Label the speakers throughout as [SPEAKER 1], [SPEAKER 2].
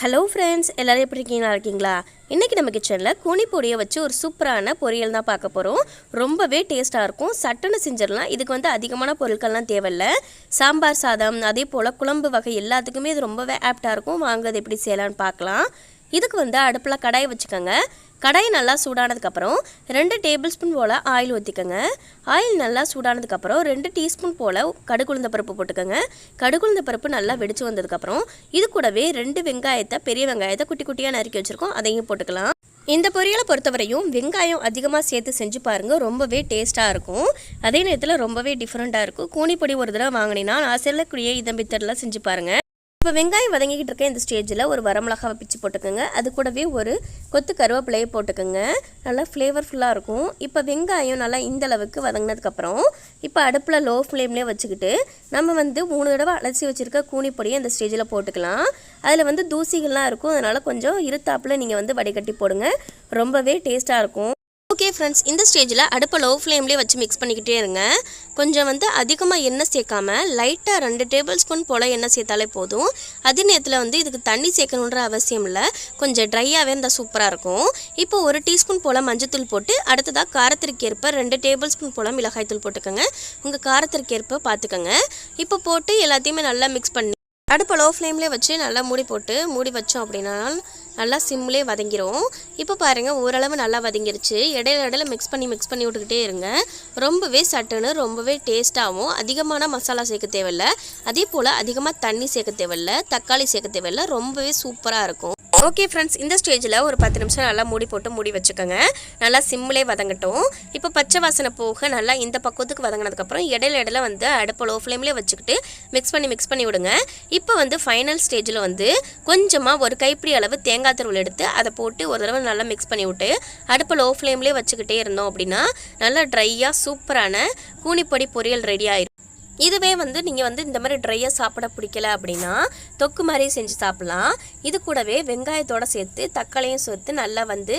[SPEAKER 1] Hello friends எல்லோரும் எப்படி இருக்கீங்களா இருக்கீங்களா? இன்றைக்கி நம்ம கிச்சனில் கூனி பொடியை வச்சு ஒரு சூப்பரான பொரியல் தான் பார்க்க போகிறோம் ரொம்பவே டேஸ்ட்டாக இருக்கும். சட்டுன்னு செஞ்சிடலாம். இதுக்கு வந்து அதிகமான பொருட்கள்லாம் தேவையில்ல. சாம்பார் சாதம் அதே போல் குழம்பு வகை எல்லாத்துக்குமே இது ரொம்பவே ஆப்டாக இருக்கும். வாங்க அது எப்படி செய்யலான்னு பார்க்கலாம். இதுக்கு வந்து அடுப்பில் கடாயை வச்சுக்கோங்க. கடாய் நல்லா சூடானதுக்கப்புறம் ரெண்டு டேபிள் ஸ்பூன் போல் ஆயில் ஊற்றிக்கோங்க ஆயில் நல்லா சூடானதுக்கப்புறம் ரெண்டு டீஸ்பூன் போல் கடுகுளுந்த பருப்பு போட்டுக்கோங்க. கடுகுழுந்த பருப்பு நல்லா வெடிச்சு வந்ததுக்கப்புறம் இது கூடவே ரெண்டு வெங்காயத்தை பெரிய வெங்காயத்தை குட்டி குட்டியாக நறுக்கி வச்சுருக்கோம். அதையும் போட்டுக்கலாம். இந்த பொரியலை பொறுத்தவரையும் வெங்காயம் அதிகமாக சேர்த்து செஞ்சு பாருங்கள் ரொம்பவே டேஸ்ட்டாக இருக்கும். அதே நேரத்தில் ரொம்பவே டிஃப்ரெண்ட்டாக இருக்கும். கூனிப்பொடி ஒரு தடவை வாங்கினீங்கன்னா நான் செல்லக்கூடிய இதம்பித்தரில் செஞ்சு பாருங்கள் இப்போ வெங்காயம் வதங்கிக்கிட்டு இருக்க இந்த ஸ்டேஜில் ஒரு வரமிளகாவை பிச்சு போட்டுக்கோங்க. அது கூடவே ஒரு கொத்து கருவேப்பிலையை போட்டுக்கோங்க. நல்லா ஃப்ளேவர்ஃபுல்லாக இருக்கும். இப்போ வெங்காயம் நல்லா இந்த அளவுக்கு வதங்கினதுக்கப்புறம் இப்போ அடுப்பில் லோ ஃப்ளேம்லேயே வச்சுக்கிட்டு நம்ம வந்து மூணு தடவை அலசி வச்சுருக்க கூனிப்பொடியை அந்த ஸ்டேஜில் போட்டுக்கலாம். அதில் வந்து தூசிகள்லாம் இருக்கும். அதனால் கொஞ்சம் இருத்தாப்பில் நீங்கள் வந்து வடிகட்டி போடுங்க. ரொம்பவே டேஸ்ட்டாக இருக்கும். ஓகே ஃப்ரெண்ட்ஸ் இந்த ஸ்டேஜில் அடுப்பை லோ ஃப்ளேம்லேயே வச்சு மிக்ஸ் பண்ணிக்கிட்டே இருங்க. கொஞ்சம் வந்து அதிகமாக எண்ணெய் சேர்க்காம லைட்டாக ரெண்டு டேபிள் ஸ்பூன் போல் எண்ணெய் சேர்த்தாலே போதும். அதே நேரத்தில் வந்து இதுக்கு தண்ணி சேர்க்கணுன்ற அவசியம் இல்லை. கொஞ்சம் ட்ரையாகவே இருந்தால் சூப்பராக இருக்கும். இப்போ ஒரு டீஸ்பூன் போல் மஞ்சத்தூள் போட்டு அடுத்ததாக காரத்திற்கு ஏற்ப ரெண்டு டேபிள் ஸ்பூன் போல் மிளகாய்த்தூள் போட்டுக்கோங்க. உங்கள் காரத்திற்கு ஏற்ப பார்த்துக்கோங்க இப்போ போட்டு எல்லாத்தையுமே நல்லா மிக்ஸ் பண்ணி அடுப்பை லோ ஃப்ளேம்லேயே வச்சு நல்லா மூடி போட்டு மூடி வச்சோம் அப்படின்னா நல்லா சிம்லேயே வதங்கிரும். இப்போ பாருங்கள் ஓரளவு நல்லா வதங்கிருச்சு. இடையில இடையில மிக்ஸ் பண்ணி மிக்ஸ் பண்ணி விட்டுக்கிட்டே இருங்க. ரொம்பவே சட்டுன்னு ரொம்பவே டேஸ்ட்டாகவும் அதிகமான மசாலா சேர்க்க தேவையில்ல. அதே போல் அதிகமாக தண்ணி சேர்க்க தேவையில்ல. தக்காளி சேர்க்க தேவையில்ல. ரொம்பவே சூப்பராக இருக்கும். ஓகே ஃப்ரெண்ட்ஸ் இந்த ஸ்டேஜில் ஒரு பத்து நிமிஷம் நல்லா மூடி போட்டு மூடி வச்சுக்கோங்க. நல்லா சிம்மிலே வதங்கட்டும். இப்போ பச்சை வாசனை போக நல்லா இந்த பக்குவத்துக்கு வதங்கினதுக்கப்புறம் இடையில இடையில வந்து அடுப்பு லோ ஃப்ளேம்லேயே வச்சுக்கிட்டு மிக்ஸ் பண்ணி மிக்ஸ் பண்ணி விடுங்க. இப்போ வந்து ஃபைனல் ஸ்டேஜில் வந்து கொஞ்சமாக ஒரு கைப்பிடி அளவு தேங்காய் துருவல் எடுத்து அதை போட்டு ஒரு தடவை நல்லா மிக்ஸ் பண்ணி விட்டு அடுப்பு லோ ஃப்ளேம்லேயே வச்சுக்கிட்டே இருந்தோம் அப்படின்னா நல்லா ட்ரையாக சூப்பரான கூனிப்பொடி பொரியல் ரெடி ஆயிடும் இதுவே வந்து நீங்கள் வந்து இந்த மாதிரி ட்ரையாக சாப்பிட பிடிக்கல அப்படின்னா தொக்கு மாதிரி செஞ்சு சாப்பிட்லாம். இது கூடவே வெங்காயத்தோடு சேர்த்து தக்காளியும் சேர்த்து நல்லா வந்து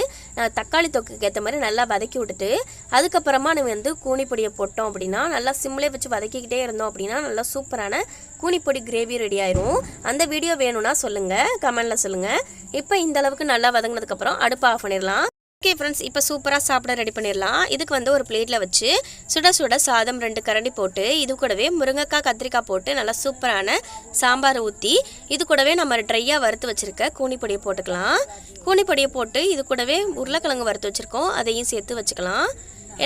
[SPEAKER 1] தக்காளி தொக்குக்கு ஏற்ற மாதிரி நல்லா வதக்கி விட்டுட்டு அதுக்கப்புறமா நம்ம வந்து கூனிப்பொடியை போட்டோம் அப்படின்னா நல்லா சிம்லே வச்சு வதக்கிக்கிட்டே இருந்தோம் அப்படின்னா நல்லா சூப்பரான கூனிப்பொடி கிரேவி ரெடி ஆயிரும். அந்த வீடியோ வேணும்னா சொல்லுங்கள் கமெண்டில் சொல்லுங்கள் இப்போ இந்த அளவுக்கு நல்லா வதங்கினதுக்கப்புறம் அடுப்பு ஆஃப் பண்ணிடலாம். ஓகே ஃப்ரெண்ட்ஸ் இப்போ சூப்பராக சாப்பிட ரெடி பண்ணிடலாம். இதுக்கு வந்து ஒரு பிளேட்டில் வச்சு சுட சுட சாதம் ரெண்டு கரண்டி போட்டு இது கூடவே முருங்கைக்காய் கத்திரிக்காய் போட்டு நல்லா சூப்பரான சாம்பார் ஊற்றி இது கூடவே நம்ம ட்ரையாக வறுத்து வச்சுருக்க கூனிப்பொடியை போட்டுக்கலாம். கூனிப்பொடியை போட்டு இது கூடவே உருளைக்கிழங்கு வறுத்து வச்சுருக்கோம். அதையும் சேர்த்து வச்சுக்கலாம்.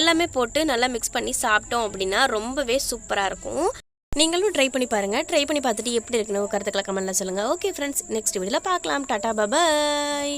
[SPEAKER 1] எல்லாமே போட்டு நல்லா மிக்ஸ் பண்ணி சாப்பிட்டோம் அப்படின்னா ரொம்பவே சூப்பராக இருக்கும். நீங்களும் ட்ரை பண்ணி பாருங்கள் ட்ரை பண்ணி பார்த்துட்டு எப்படி இருக்குன்னு கருத்துக்களை கமெண்ட்டில் சொல்லுங்கள் ஓகே ஃப்ரெண்ட்ஸ் நெக்ஸ்ட் வீடியோவில் பார்க்கலாம். Tata bye bye